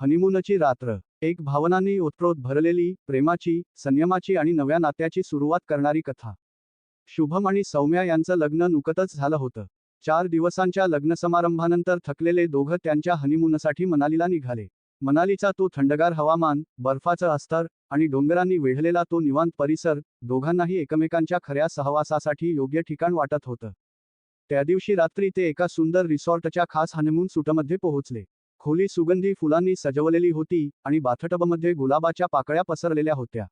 हनीमूनची रात्र. एक भावनांनी ओतप्रोत भरलेली प्रेमाची संयमाची आणि नव्या नात्याची सुरुवात करणारी कथा. शुभम आणि सौम्या यांचं लग्न नुकतच झालं होतं. चार दिवसांच्या लग्न समारंभानंतर थकलेले दोघं त्यांच्या हनीमूनसाठी मनालीला निघाले. मनालीचा तो थंडगार हवामान बर्फाचं अस्तर आणि डोंगरांनी वेढलेला तो निवांत परिसर दोघांनाही एकमेकांच्या खऱ्या सहवासासाठी योग्य ठिकाण वाटत होतं. त्या दिवशी रात्री ते एका सुंदर रिसॉर्टच्या खास हनीमून सुटमध्ये पोहोचले. खोली सुगंधी फुलांनी सजवलेली होती आणि बाथटबमध्ये गुलाबाच्या पाकळ्या पसरलेल्या होत्या.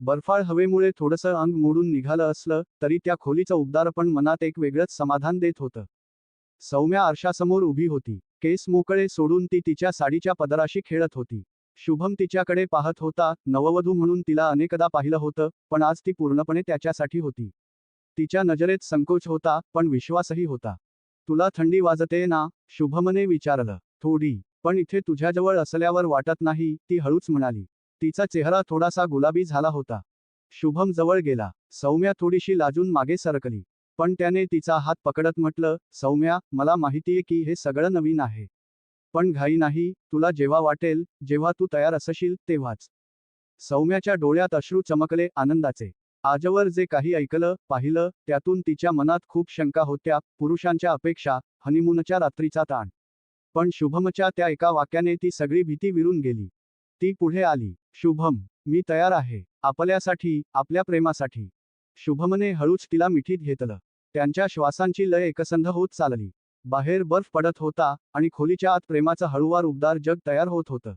बर्फाळ हवेमुळे थोडंसं अंग मोडून निघालं असलं तरी त्या खोलीचं उबदारपण मनात एक वेगळंच समाधान देत होतं. सौम्या आरशासमोर उभी होती. केस मोकळे सोडून ती तिच्या साडीच्या पदराशी खेळत होती. शुभम तिच्याकडे पाहत होता नववधू म्हणून तिला अनेकदा पाहिलं होतं पण आज ती पूर्णपणे त्याच्यासाठी होती. तिच्या नजरेत संकोच होता पण विश्वासही होता. तुला थंडी वाजते ना? शुभमने विचारलं. थोडी पण इथे तुझ्याजवळ असल्यावर वाटत नाही ती हळूच म्हणाली. तिचा चेहरा थोडासा गुलाबी झाला होता. शुभम जवळ गेला. सौम्या थोडीशी लाजून मागे सरकली. पण त्याने तिचा हात पकडत म्हटलं सौम्या मला माहितीये की हे सगळं नवीन आहे. पण घाई नाही तुला जेव्हा वाटेल जेव्हा तू तयार असशील तेव्हाच. सौम्याच्या डोळ्यात अश्रू चमकले आनंदाचे. आजवर जे काही ऐकलं पाहिलं त्यातून तिच्या मनात खूप शंका होत्या पुरुषांच्या अपेक्षा हनीमूनच्या रात्रीचा ताण. पण शुभमच्या त्या एका वाक्याने ती सगळी भीती विरून गेली. ती पुढे आली शुभम मी तयार आहे आपल्यासाठी आपल्या प्रेमासाठी. शुभमने हळूच तिला मिठीत घेतलं. त्यांच्या श्वासांची लय एकसंध होत चालली. बाहेर बर्फ पडत होता आणि खोलीच्या आत प्रेमाचं हळूवार उबदार जग तयार होत होतं.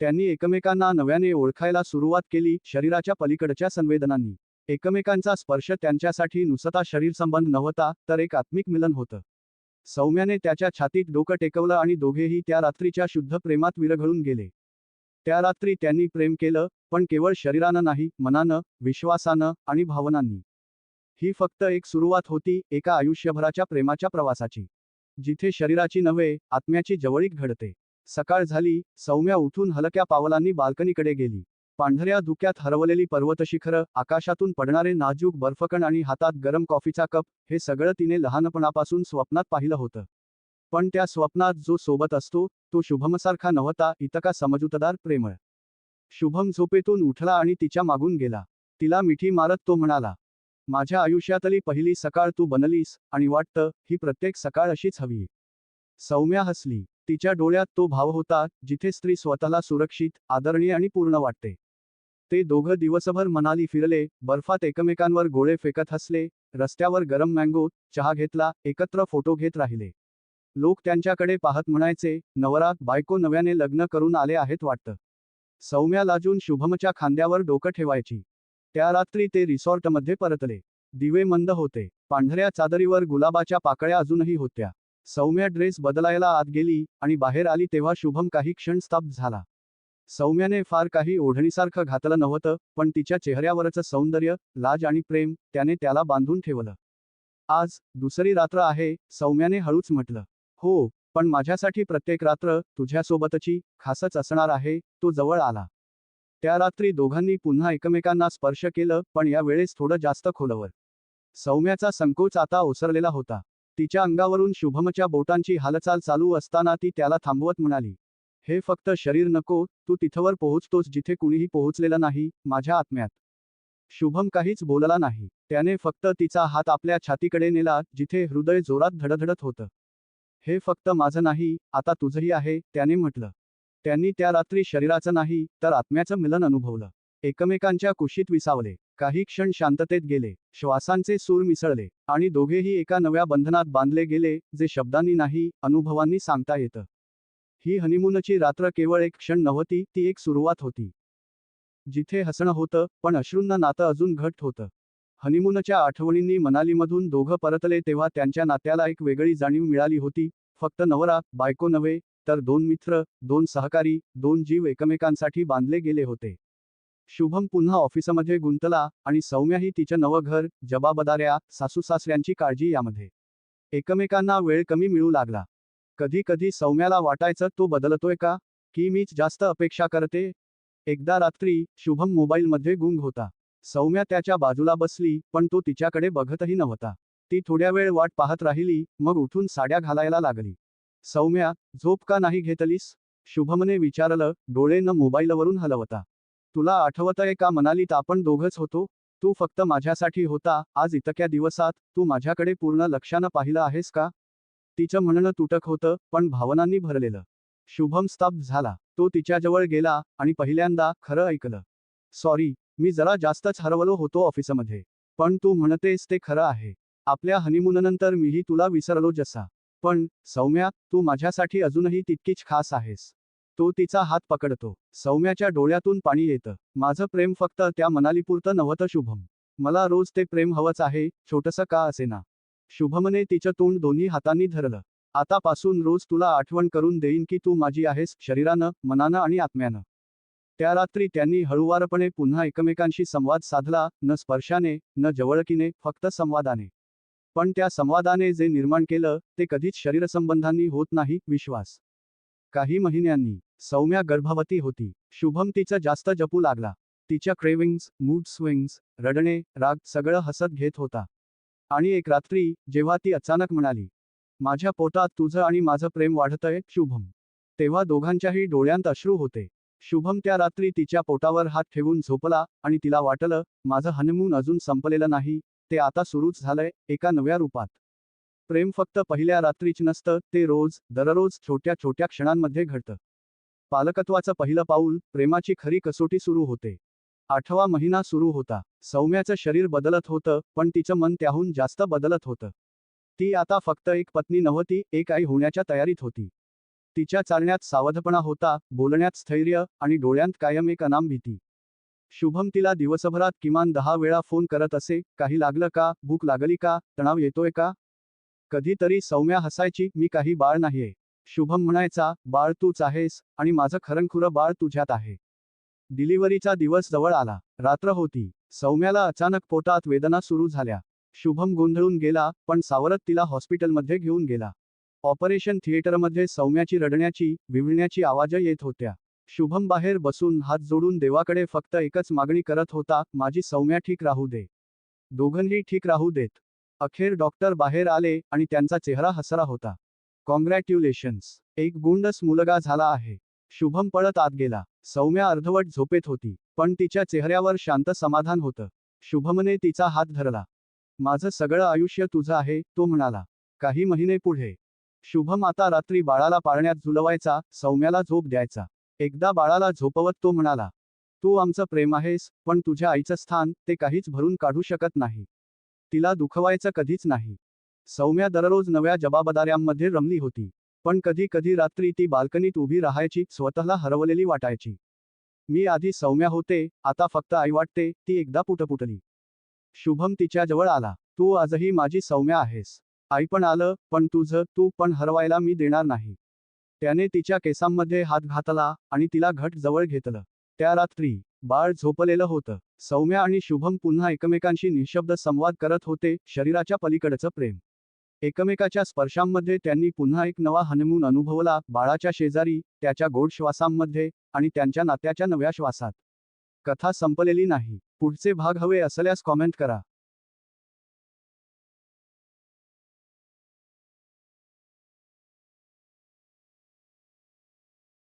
त्यांनी एकमेकांना नव्याने ओळखायला सुरुवात केली शरीराच्या पलीकडच्या संवेदनांनी. एकमेकांचा स्पर्श त्यांच्यासाठी नुसता शरीर संबंध नव्हता तर एक आत्मिक मिलन होतं. सौम्याने त्याच्या छातीत डोकं टेकवलं आणि दोघेही त्या रात्रीच्या शुद्ध प्रेमात विरघळून गेले. त्या रात्री त्यांनी प्रेम केलं पण केवळ शरीरानं नाही मनानं विश्वासानं आणि भावनांनी. ही फक्त एक सुरुवात होती एका आयुष्यभराच्या प्रेमाच्या प्रवासाची. जिथे शरीराची नव्हे आत्म्याची जवळीक घडते. सकाळ झाली सौम्या उठून हलक्या पावलांनी बाल्कनीकडे गेली. पांढऱ्या धुक्यात हरवलेली पर्वतशिखरं आकाशातून पडणारे नाजूक बर्फकण आणि हातात गरम कॉफीचा कप हे सगळं तिने लहानपणापासून स्वप्नात पाहिलं होतं. पण त्या स्वप्नात जो सोबत असतो तो शुभमसारखा नव्हता इतका समजूतदार प्रेमळ. शुभम झोपेतून उठला आणि तिच्या मागून गेला. तिला मिठी मारत तो म्हणाला माझ्या आयुष्यातली पहिली सकाळ तू बनलीस आणि वाटतं ही प्रत्येक सकाळ अशीच हवी. सौम्या हसली. तिच्या डोळ्यात तो भाव होता जिथे स्त्री स्वतःला सुरक्षित आदरणीय आणि पूर्ण वाटते. ते दोघं दिवसभर मनाली फिरले बर्फात एकमेकांवर गोळे फेकत हसले रस्त्यावर गरम मँगो चहा घेतला एकत्र फोटो घेत राहिले. लोक त्यांच्याकडे पाहत म्हणायचे नवरा बायको नव्याने लग्न करून आले आहेत वाटतं. सौम्या लाजून शुभमच्या खांद्यावर डोकं ठेवायची. त्या रात्री ते रिसॉर्टमध्ये परतले. दिवे मंद होते. पांढऱ्या चादरीवर गुलाबाच्या पाकळ्या अजूनही होत्या. सौम्या ड्रेस बदलायला आत गेली आणि बाहेर आली तेव्हा शुभम काही क्षण स्तब्ध झाला. सौम्याने फार काही ओढणीसारखं घातलं नव्हतं पण तिच्या चेहऱ्यावरचं सौंदर्य लाज आणि प्रेम त्याने त्याला बांधून ठेवलं. आज दुसरी रात्र आहे सौम्याने हळूच म्हटलं. हो पण माझ्यासाठी प्रत्येक रात्र तुझ्यासोबतची खासच असणार आहे तो जवळ आला. त्या रात्री दोघांनी पुन्हा एकमेकांना स्पर्श केलं पण या वेळेस थोडं जास्त खोलवर. सौम्याचा संकोच आता ओसरलेला होता. तिच्या अंगावरून शुभमच्या बोटांची हालचाल चालू असताना ती त्याला थांबवत म्हणाली हे फक्त शरीर नको तू तिथवर पोहोचतोस जिथे कुणीही पोहोचलेलं नाही माझ्या आत्म्यात. शुभम काहीच बोलला नाही. त्याने फक्त तिचा हात आपल्या छातीकडे नेला जिथे हृदय जोरात धडधडत होतं. हे फक्त माझं नाही आता तुझंही आहे त्याने म्हटलं. त्यांनी त्या रात्री शरीराचं नाही तर आत्म्याचं मिलन अनुभवलं. एकमेकांच्या कुशीत विसावले. काही क्षण शांततेत गेले. श्वासांचे सूर मिसळले. आणि दोघेही एका नव्या बंधनात बांधले गेले जे शब्दांनी नाही अनुभवांनी सांगता येतं. ही हनीमूनची रात्र केवळ एक क्षण नव्हती ती एक सुरुवात होती. जिथे हसणं होतं पण अश्रूंना नातं अजून घट्ट होतं. हनीमूनच्या आठवणींनी मनालीमधून दोघं परतले तेव्हा त्यांच्या नात्याला एक वेगळी जाणीव मिळाली होती. फक्त नवरा बायको नव्हे तर दोन मित्र दोन सहकारी दोन जीव एकमेकांसाठी बांधले गेले होते. शुभम पुन्हा ऑफिसमध्ये गुंतला आणि सौम्याही तिचं नवं घर जबाबदाऱ्या सासूसासऱ्यांची काळजी यामध्ये. एकमेकांना वेळ कमी मिळू लागला. कधी कधी सौम्याला वाटायचं तो बदलतोय का? की मीच जास्त अपेक्षा करते? एकदा रात्री शुभम मोबाईलमध्ये गुंग होता. सौम्या त्याच्या बाजूला बसली पण तो तिच्याकडे बघतही नव्हता. ती थोड्या वेळ वाट पाहत राहिली मग उठून साड्या घालायला लागली. सौम्या झोप का नाही घेतलीस? शुभमने विचारलं डोळे न मोबाईलवरून हलवता. तुला आठवतंय का मनालीत आपण दोघच होतो? तू फक्त माझ्यासाठी होता आज इतक्या दिवसात तू माझ्याकडे पूर्ण लक्षानं पाहिलं आहेस का? तिचं म्हणणं तुटक होतं पण भावनांनी भरलेलं. शुभम स्तब्ध झाला. तो तिच्याजवळ गेला आणि पहिल्यांदा खरं ऐकलं. सॉरी मी जरा जास्तच हरवलो होतो ऑफिसमध्ये. पण तू म्हणतेस ते खरं आहे. आपल्या हनीमूननंतर मीही तुला विसरलो जसा. पण सौम्या तू माझ्यासाठी अजूनही तितकीच खास आहेस. तो तिचा हात पकडतो. सौम्याच्या डोळ्यातून पाणी येतं. माझं प्रेम फक्त त्या मनालीपुरतं नव्हतं शुभम. मला रोज ते प्रेम हवंच आहे छोटंसं का असेना? शुभमने तिचं तोंड दोन्ही हातांनी धरलं. आतापासून रोज तुला आठवण करून देईन की तू माझी आहेस शरीरानं मनानं आणि आत्म्यानं. त्या रात्री त्यांनी हळुवारपणे पुन्हा एकमेकांशी संवाद साधला न स्पर्शाने न जवळकीने फक्त संवादाने. पण त्या संवादाने जे निर्माण केलं ते कधीच शरीरसंबंधांनी होत नाही विश्वास. काही महिन्यांनी सौम्या गर्भवती होती. शुभम तिचं जास्त जपू लागला. तिच्या क्रेविंग्स मूड स्विंग्स रडणे राग सगळं हसत घेत होता. आणि एक रात्री जेव्हा ती अचानक म्हणाली माझ्या पोटात तुझं आणि माझं प्रेम वाढतंय शुभम. तेव्हा दोघांच्याही डोळ्यांत अश्रू होते. शुभम त्या रात्री तिच्या पोटावर हात ठेवून झोपला आणि तिला वाटलं माझं हनमून अजून संपलेलं नाही ते आता सुरूच झालंय एका नव्या रूपात. प्रेम फक्त पहिल्या रात्रीच नसतं ते रोज दररोज छोट्या छोट्या क्षणांमध्ये घडतं. पालकत्वाचं पहिलं पाऊल प्रेमाची खरी कसोटी सुरू होते. आठवा महिना सुरू होता. सौम्याचं शरीर बदलत होतं पण तिचं मन त्याहून जास्त बदलत होतं. ती आता फक्त एक पत्नी नव्हती एक आई होण्याच्या तयारीत होती. तिच्या चालण्यात सावधपणा होता बोलण्यात स्थैर्य आणि डोळ्यांत कायम एक अनाम भीती. शुभम तिला दिवसभरात किमान दहा वेळा फोन करत असे काही लागलं का? भूक लागली का? तणाव येतोय का? कधीतरी सौम्या हसायची मी काही बाळ नाहीये. शुभम म्हणायचा बाळ तूच आहेस आणि माझं खरंखुरं बाळ तुझ्यात आहे. डिलिव्हरीचा दिवस जवळ आला. रात्र होती. सौम्याला अचानक पोटात वेदना सुरू झाल्या. शुभम गोंधळून गेला पण सावरत तिला हॉस्पिटलमध्ये घेऊन गेला. ऑपरेशन थिएटरमध्ये सौम्याची रडण्याची विवळण्याची आवाज येत होत्या. शुभम बाहेर बसून हात जोडून देवाकडे फक्त एकच मागणी करत होता माझी सौम्या ठीक राहू दे. दोघंही ठीक राहू देत. अखेर डॉक्टर बाहेर आले आणि त्यांचा चेहरा हसरा होता. कॉंग्रॅट्युलेशन्स एक गुंडस मुलगा झाला आहे. शुभम पळत आत गेला. सौम्या अर्धवट झोपेत होती पण तिच्या चेहऱ्यावर शांत समाधान होतं. शुभमने तिचा हात धरला. माझं सगळं आयुष्य तुझं आहे तो म्हणाला. काही महिने पुढे. शुभम आता रात्री बाळाला पाळण्यात झुलवायचा सौम्याला झोप द्यायचा. एकदा बाळाला झोपवत तो म्हणाला तू आमचं प्रेम आहेस पण तुझ्या आईचं स्थान ते काहीच भरून काढू शकत नाही. तिला दुखवायचं कधीच नाही. सौम्या दररोज नव्या जबाबदाऱ्यांमध्ये रमली होती. पण कधी कधी रात्री ती बाल्कनीत उभी राहायची स्वतःला हरवलेली वाटायची. मी आधी सौम्या होते आता फक्त आई वाटते ती एकदा पुटपुटली. शुभम तिच्याजवळ आला. तू आजही माझी सौम्या आहेस. आई पण आलं पण तुझं तू पण हरवायला मी देणार नाही. त्याने तिच्या केसांमध्ये हात घातला आणि तिला घट जवळ घेतलं. त्या रात्री बाळ झोपलेलं होतं. सौम्या आणि शुभम पुन्हा एकमेकांशी निशब्द संवाद करत होते शरीराच्या पलीकडचं प्रेम. एकमेकाच्या स्पर्शांमध्ये त्यांनी पुन्हा एक नवा हनमून अनुभवला बाळाच्या शेजारी त्याच्या गोड श्वासांमध्ये आणि त्यांच्या नात्याच्या नव्या श्वासात. कथा संपलेली नाही. पुढचे भाग हवे असल्यास कॉमेंट करा.